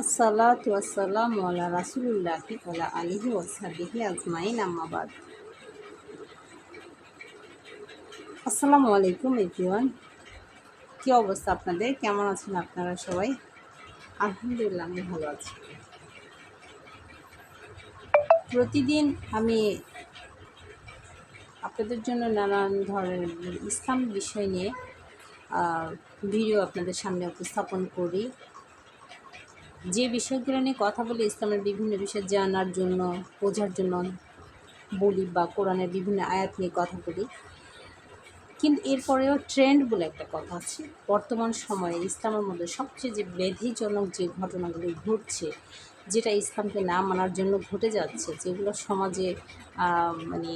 আসসালাতু ওয়াসসালামু আলা রাসূলিল্লাহি ওয়া আলিহি ওয়াসহাবিহি আজমাইন আম্মাবাদ আসসালামু আলাইকুম এভরিওয়ান। কী অবস্থা আপনাদের? কেমন আছেন আপনারা সবাই? আলহামদুলিল্লাহ, আমি ভালো আছি। প্রতিদিন আমি আপনাদের জন্য নানান ধরনের ইসলাম বিষয় নিয়ে ভিডিও আপনাদের সামনে উপস্থাপন করি। যে বিষয়গুলো নিয়ে কথা বলি ইসলামের বিভিন্ন বিষয় জানার জন্য, বোঝার জন্য বলি বা কোরআনের বিভিন্ন আয়াত নিয়ে কথা বলি। কিন্তু এরপরেও ট্রেন্ড বলে একটা কথা আছে, বর্তমান সময়ে ইসলামের মধ্যে সবচেয়ে যে ব্যাধিজনক যে ঘটনাগুলো ঘটছে, যেটা ইসলামকে না মানার জন্য ঘটে যাচ্ছে, যেগুলো সমাজে মানে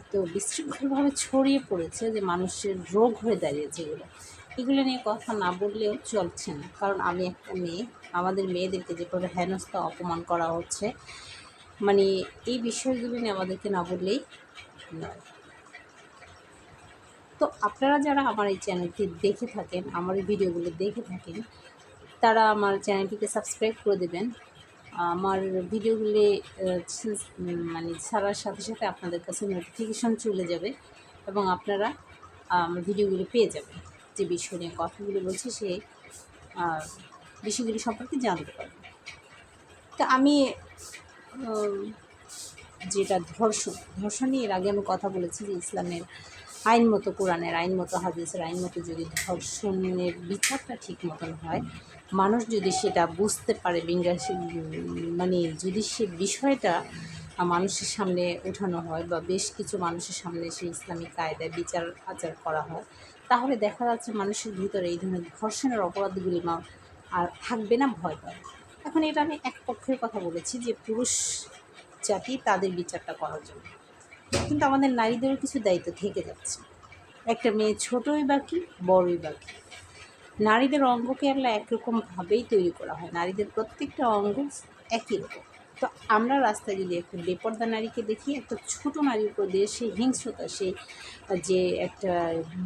এত বিশৃঙ্খলভাবে ছড়িয়ে পড়েছে যে মানুষের রোগ হয়ে দাঁড়িয়েছে এগুলো। এগুলো নিয়ে কথা না বললেও চলছে না। কারণ আমি একটা মেয়ে আমাদের মেয়েদেরকে যেভাবে হেনস্থা অপমান করা হচ্ছে মানে এই বিষয়গুলো নিয়ে আমাদেরকে না বললেই নয়। তো আপনারা যারা আমার এই চ্যানেলটি দেখে থাকেন আমার এই ভিডিওগুলো দেখে থাকেন তারা আমার চ্যানেলটিকে সাবস্ক্রাইব করে দেবেন। আমার ভিডিওগুলি মানে ছাড়ার সাথে সাথে আপনাদের কাছে নোটিফিকেশন চলে যাবে এবং আপনারা আমার ভিডিওগুলি পেয়ে যাবেন। যে বিষয় নিয়ে কথাগুলো বলছি আহ, বিষয়গুলি সম্পর্কে জানতে পারবেন তো আমি যেটা ধর্ষণ ধর্ষণ নিয়ে এর আগে আমি কথা বলেছি যে ইসলামের আইন মতো, কোরআনের আইন মতো, হাদিসের আইন মতো যদি ধর্ষণের বিচারটা ঠিক মতন হয়, মানুষ যদি সেটা বুঝতে পারে বিঙ্গাসী মানে যদি সে বিষয়টা মানুষের সামনে ওঠানো হয় বা বেশ কিছু মানুষের সামনে সে ইসলামিক কায়দায় বিচার, আচার করা হয়, তাহলে দেখা যাচ্ছে মানুষের ভিতরে এই ধরনের ধর্ষণের অপরাধগুলি আর থাকবে না, ভয় পাবে। এখন এটা আমি এক পক্ষের কথা বলেছি যে পুরুষ জাতি তাদের বিচারটা করার জন্য। কিন্তু আমাদের নারীদেরও কিছু দায়িত্ব থেকে যাচ্ছে। একটা মেয়ে ছোটই বাকি বড়ই বা কি। নারীদের অঙ্গকে আল্লাহ একরকমভাবেই তৈরি করা হয়। নারীদের প্রত্যেকটা অঙ্গ একই রকম। তো আমরা রাস্তায় যদি একটা বেপর্দা নারীকে দেখি, একটা ছোট নারীর উপর দিয়ে সেই হিংস্রতা, সেই যে একটা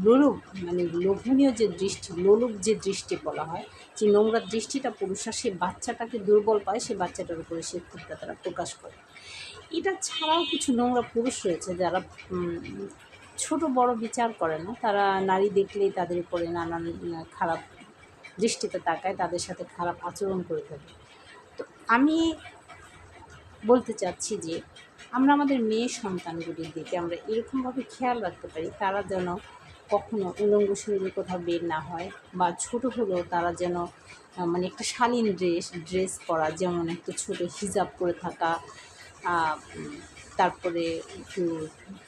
লোলুপ মানে লোভনীয় যে দৃষ্টি, লোলুপ যে দৃষ্টি বলা হয়, যে নোংরা দৃষ্টিটা পুরুষরা সেই বাচ্চাটাকে দুর্বল পায় সেই বাচ্চাটার উপরে সেই ক্ষুদ্রতা তারা প্রকাশ করে। এটা ছাড়াও কিছু নোংরা পুরুষ রয়েছে যারা ছোট বড় বিচার করে না। তারা নারী দেখলেই তাদের উপরে নানান খারাপ দৃষ্টিতে তাকায়, তাদের সাথে খারাপ আচরণ করে থাকে। তো আমি বলতে চাচ্ছি যে, আমরা আমাদের মেয়ে সন্তানগুলির দিকে আমরা এরকমভাবে খেয়াল রাখতে পারি, তারা যেন কখনো উলঙ্গ শরীরে কোথাও বের না হয় বা ছোট হলেও তারা যেন মানে একটা শালীন ড্রেস ড্রেস পরা, যেমন একটা ছোট হিজাব পরে থাকা তারপরে একটু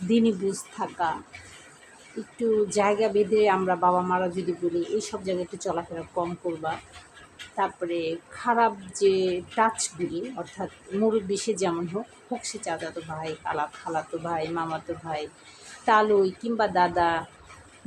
দিনী বুঝ থাকা, একটু জায়গা বেঁধে আমরা বাবা মারা যদি বলি, এইসব জায়গায় একটু চলাফেরা কম করবা তারপরে খারাপ যে টাচগুলি অর্থাৎ মুরব্বী যেমন হোক হোক সে চাচাতো ভাই, খালা খালাতো ভাই, মামাতো ভাই, তালই কিংবা দাদা,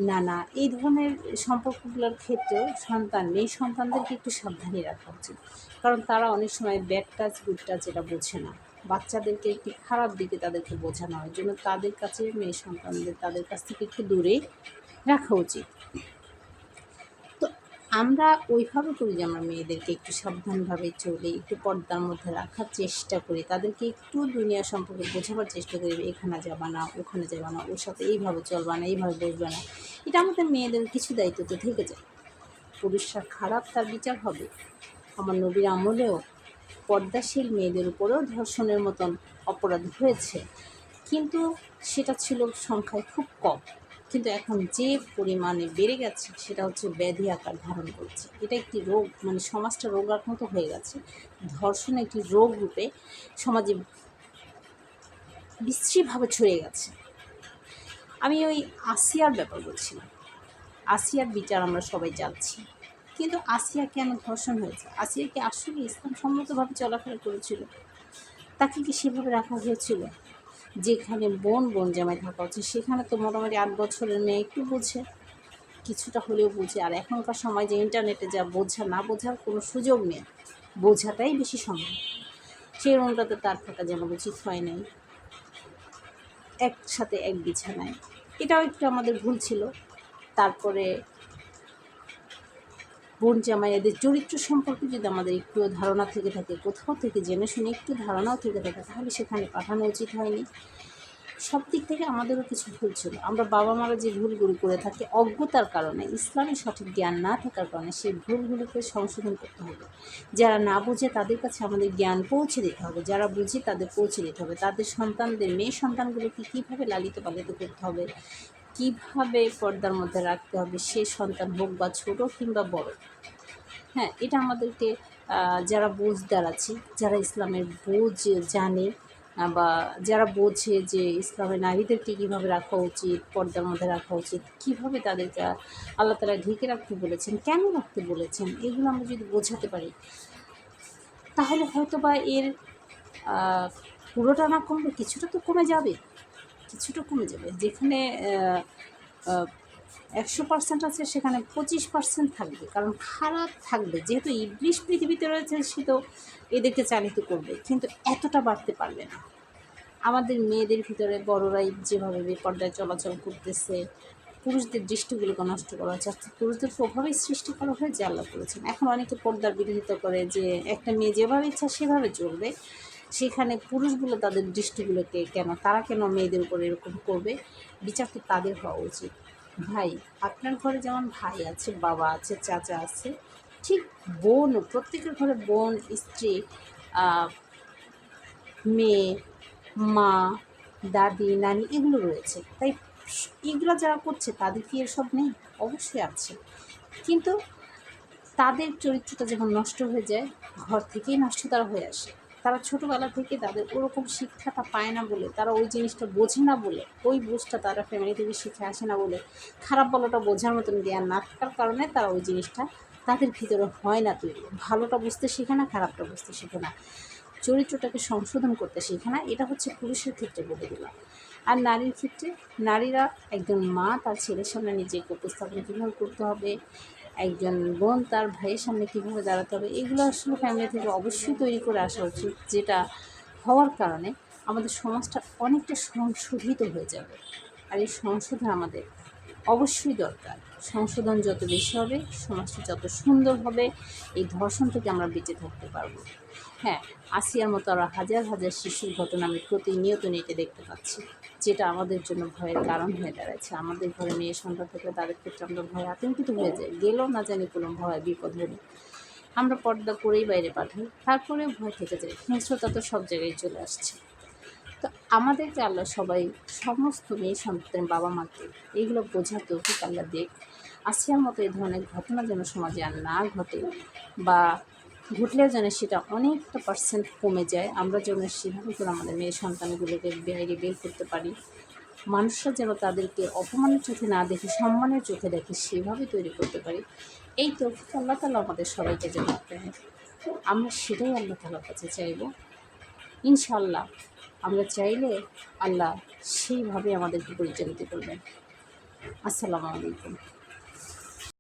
নানা, এই ধরনের সম্পর্কগুলোর ক্ষেত্রেও সন্তান মেয়ে সন্তানদেরকে একটু সাবধানে রাখা উচিত। কারণ তারা অনেক সময় ব্যাড টাচ গুড টাচ এটা বোঝে না। বাচ্চাদেরকে একটি খারাপ দিকে তাদেরকে বোঝানো হয় জন্য তাদের কাছে মেয়ে সন্তানদের, তাদের কাছ থেকে একটু দূরে রাখা উচিত। আমরা ওইভাবে করি যে আমরা মেয়েদেরকে একটু সাবধানভাবে চলে, একটু পর্দার মধ্যে রাখার চেষ্টা করি, তাদেরকে একটু দুনিয়া সম্পর্কে বোঝাবার চেষ্টা করি এখানে যাবা না, ওখানে যাবা না, ওর সাথে এইভাবে চলবা না, এইভাবে বসবে না। এটা আমাদের মেয়েদের কিছু দায়িত্ব তো থেকে যায়। পুরুষরা খারাপ তার বিচার হবে। আমার নবীর আমলেও পর্দাশীল মেয়েদের উপরেও ধর্ষণের মতন অপরাধ হয়েছে। কিন্তু সেটা ছিল সংখ্যায় খুব কম। কিন্তু এখন যে পরিমাণে বেড়ে গেছে সেটা হচ্ছে ব্যাধি আকার ধারণ করছে। এটা একটি রোগ মানে সমাজটা রোগাক্রান্ত হয়ে গেছে। ধর্ষণ একটি রোগ রূপে সমাজে বিশ্রীভাবে ছড়িয়ে গেছে। আমি ওই আসিয়ার ব্যাপার বলছিলাম। আসিয়ার বিচার আমরা সবাই যাচ্ছি কিন্তু আসিয়া কেন ধর্ষণ হয়েছে? আসিয়া কি আসলে ইসলাম সম্মতভাবে চলাফেরা করেছিল? তাকে কি সেভাবে রাখা হয়েছিল? যেখানে বোন বোন জামাই থাকা উচিত, সেখানে তো মোটামুটি আট বছরের মেয়ে একটু বোঝে, কিছুটা হলেও বোঝে। আর এখনকার সময় যে ইন্টারনেটে যা বোঝা না বোঝার কোনো সুযোগ নেই, বোঝাটাই বেশি সম্ভব সেই রুমটাতে তার থাকা যেন উচিত হয় নাই। একসাথে এক বিছানায়। এটাও একটু আমাদের ভুল ছিল। তারপরে বোন জামাই এদের চরিত্র সম্পর্কে যদি আমাদের একটু ধারণা থেকে থাকে, কোথাও থেকে জেনে শুনে একটু ধারণাও থেকে থাকে, তাহলে সেখানে পাঠানো উচিত হয়নি। সব দিক থেকে আমাদেরও কিছু ভুল ছিল। আমরা বাবা মারা যে ভুলগুলি করে থাকি অজ্ঞতার কারণে, ইসলামী সঠিক জ্ঞান না থাকার কারণে সেই ভুলগুলিকে সংশোধন করতে হবে। যারা না বুঝে তাদের কাছে আমাদের জ্ঞান পৌঁছে দিতে হবে। যারা বুঝে তাদের পৌঁছে দিতে হবে। তাদের সন্তানদের, মেয়ে সন্তানগুলোকে কীভাবে লালিত পালিত করতে হবে? কীভাবে পর্দার মধ্যে রাখতে হবে? সে সন্তান হোক বা ছোট কিংবা বড়। হ্যাঁ এটা আমাদেরকে যারা বোঝদার আছে, যারা ইসলামের বোঝ জানে বা যারা বোঝে যে ইসলামে নারীদেরকে কীভাবে রাখা উচিত, পর্দার মধ্যে রাখা উচিত, কীভাবে তাদেরকে আল্লাহ তালা ঢেকে রাখতে বলেছেন, কেন রাখতে বলেছেন, এগুলো আমরা যদি বোঝাতে পারি, তাহলে হয়তো বা এর পুরোটা না কমবে কিছুটা তো কমে যাবে। কিছুটা কমে যাবে। যেখানে একশো পার্সেন্ট আছে, সেখানে পঁচিশ পার্সেন্ট থাকবে। কারণ খারাপ থাকবে। যেহেতু ইবলিশ পৃথিবীতে রয়েছে, সে তো এদেরকে চালিত করবে। কিন্তু এতটা বাড়তে পারবে না। আমাদের মেয়েদের ভিতরে বড়রাই যেভাবে বেপর্দায় চলাচল করতেছে, পুরুষদের দৃষ্টিগুলোকে নষ্ট করা হচ্ছে, অর্থাৎ পুরুষদের প্রভাবেই সৃষ্টি করা হয়েছে, আল্লাহ করেছেন। এখন অনেকে পর্দার বিরোধিতা করে যে, একটা মেয়ে যেভাবে ইচ্ছা সেভাবে চলবে। সেখানে পুরুষগুলো তাদের দৃষ্টিগুলোকে কেন, তারা কেন মেয়েদের উপর এরকম করবে? বিচার তো তাদের হওয়া উচিত। ভাই, আপনার ঘরে যেমন ভাই আছে, বাবা আছে, চাচা আছে, ঠিক বোন, প্রত্যেকের ঘরে বোন, স্ত্রী মেয়ে, মা, দাদি, নানি এগুলো রয়েছে। তাই এগুলো যারা করছে, তাদের কি এসব নেই? অবশ্যই আছে। কিন্তু তাদের চরিত্রটা যখন নষ্ট হয়ে যায়, ঘর থেকেই নষ্ট তারা হয়ে আসে। তারা ছোটোবেলা থেকে তাদের ওরকম শিক্ষাটা পায় না বলে, তারা ওই জিনিসটা বোঝে না বলে, ওই বুঝটা তারা ফ্যামিলি থেকে শিখে আসে না বলে, খারাপ বলাটা বোঝার মতন জ্ঞান না থাকার কারণে তারা ওই জিনিসটা তাদের ভিতরে হয় না তৈরি। ভালোটা বুঝতে শেখে না, খারাপটা বুঝতে শেখে না। চরিত্রটাকে সংশোধন করতে শেখে না, এটা হচ্ছে পুরুষের ক্ষেত্রে বলে দিলাম। আর নারীর ক্ষেত্রে, নারীরা একজন মা তার ছেলের সামনে নিজেকে উপস্থাপন কীভাবে করতে হবে একজন বোন তার ভাইয়ের সামনে কীভাবে দাঁড়াতে হবে, এগুলো আসলে ফ্যামিলি থেকে অবশ্যই তৈরি করে আসা উচিত, যেটা হওয়ার কারণে আমাদের সমাজটা অনেকটা সংশোধিত হয়ে যাবে। আর এই সংশোধন আমাদের অবশ্যই দরকার। সংশোধন যত বেশি হবে, সমাজটা যত সুন্দর হবে, এই ধর্ষণ থেকে আমরা বেঁচে থাকতে পারব। হ্যাঁ আসিয়ার মতো আরও হাজার হাজার শিশুর ঘটনা আমি প্রতিনিয়ত নেটে দেখতে পাচ্ছি। যেটা আমাদের জন্য ভয়ের কারণ হয়ে দাঁড়াচ্ছে। আমাদের ঘরে মেয়ে সন্তান থাকলে তাদের ক্ষেত্রে আমরা ভয়, আতঙ্কিত হয়ে যাই। গেলেও না জানি কোনো ভয়, বিপদ হলে। আমরা পর্দা করেই বাইরে পাঠাই তারপরে ভয় থেকে যায় হিংস্রতা তো সব জায়গায় চলে আসছে। তো আমাদেরকে আল্লাহ সবাই, সমস্ত মেয়ে সন্তান বাবা মাকে এইগুলো বোঝার তৌফিক আল্লাহ দেখ। আসিয়ার মতো এই ধরনের ঘটনা যেন সমাজে আর না ঘটে বা ঘটলেও যেন সেটা অনেকটা পার্সেন্ট কমে যায়, আমরা যেন সেভাবে করে আমাদের মেয়ে সন্তানগুলোকে বাইরে বের করতে পারি। মানুষরা যেন তাদেরকে অপমানের চোখে না দেখে, সম্মানের চোখে দেখে সেভাবে তৈরি করতে পারি। এই তৌফিক আল্লাহ তালা আমাদের সবাইকে যেন দেয় আমরা সেটাই আল্লাহ তালার কাছে চাইব। ইনশাল্লাহ আমরা চাইলে আল্লাহ সেইভাবে আমাদেরকে পরিচালিত করবেন। আসসালামু আলাইকুম।